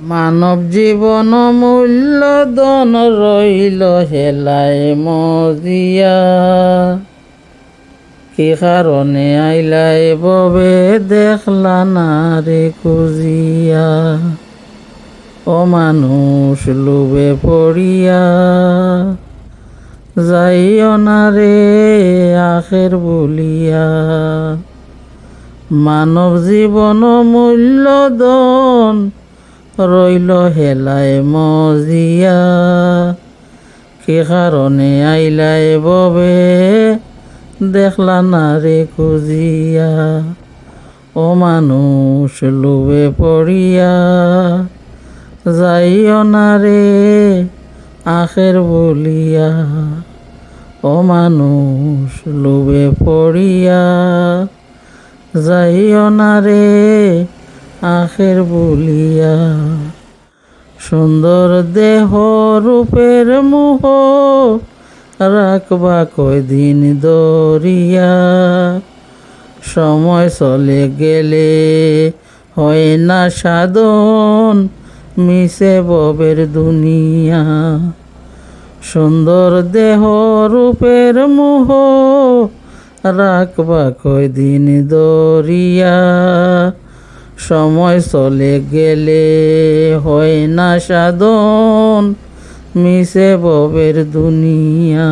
মানব জীবন মূল্য দন রইল হেলায় মজিয়া। কি কারণে আইলাই ববে দেখলা না রে খুঁজিয়া? ও মানুষ লুবে পড়িয়া। যাইও না রে আখের বলিয়া। মানব জীবন মূল্য দন রইল হেলায় মজিয়া, কি কারণে আইলাই ববে? দেখলা না রে খুঁজিয়া, ও মানুষ লোবে পড়িয়া। যাইও না রে আখের বলিয়া, ও মানুষ লোবে পড়িয়া। যাইও না রে আখের বলিয়া। সুন্দর দেহ রূপের মোহ রাখবা কয়দিন দরিয়া। সময় চলে গেলে হয় না সাধন, মিশে ববের দুনিয়া। সুন্দর দেহ রূপের মোহ রাখবা কয়দিন দরিয়া। সময় চলে গেলে হয় না সাধন, মিশে ববের দুনিয়া।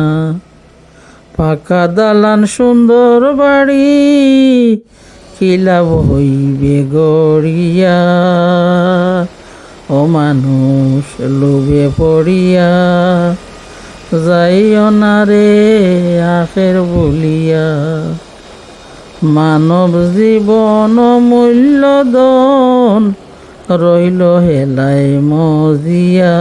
পাকা দালান সুন্দর বাড়ি খিলাব হইবে গড়িয়া? ও মানুষ লোভে পড়িয়া, যাইও না রে আখের বলিয়া। মানব জীবন মূল্যদন রইল হেলাই মজিয়া।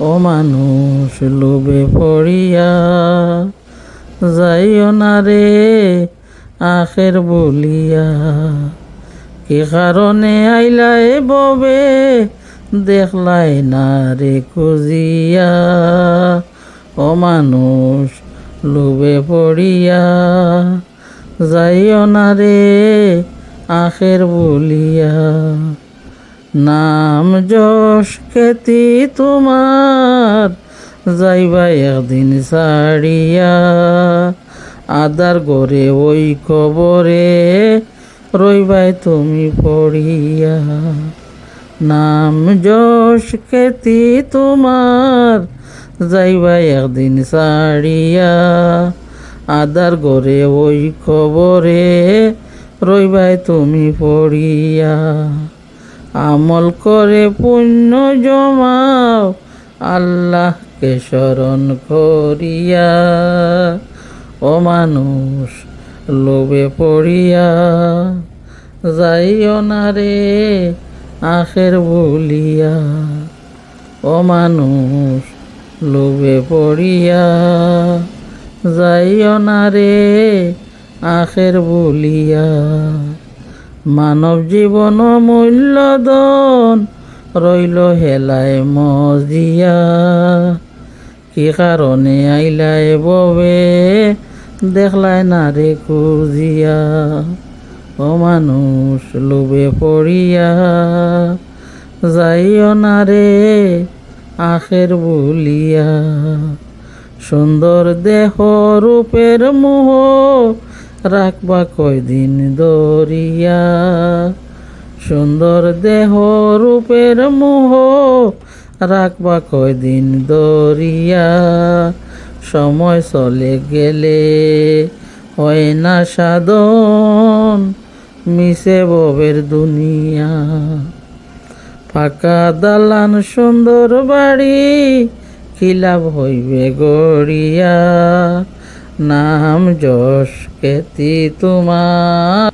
ও মানুষ, লোভে পড়িয়া যাইও না রে আখের বলিয়া। কি কারণে আইলাই ববে দেখলাই না রে খুঁজিয়া। ও মানুষ, লোভে পড়িয়া যাইও না রে আখের বলিয়া। নাম যশ খ্যাতি তোমার যাইবা একদিন ছাড়িয়া। আদার গরে ওই কবরে রইবাই তুমি পড়িয়া। নাম যশ খ্যাতি তোমার যাইবা একদিন ছাড়িয়া। আদার গরে ওই খবরে রইবাই তুমি পড়িয়া। আমল করে পুণ্য জমাও, আল্লাহকে স্মরণ করিয়া। ও মানুষ, লোভে পড়িয়া যাইও না রে আখের বলিয়া। ও মানুষ, লোভে পড়িয়া যাইও না রে আখের বলিয়া। মানব জীবন মূল্যদন রইল হেলায় মজিয়া। কি কারণে আইলাই ববে দেখলাই না রে খুঁজিয়া। ও মানুষ লোভে পড়িয়া। যাইও না রে আখের বলিয়া। সুন্দর দেহ রূপের মোহ রাখবা কয়দিন দরিয়া। সুন্দর দেহ রূপের মোহ রাখবা কয়দিন দরিয়া। সময় চলে গেলে হয় না সাধন, মিশে ববের দুনিয়া। ফাঁকা দালান সুন্দর বাড়ি খিলাপ হইবে গড়িয়া। নাম যশ কেতি তোমার।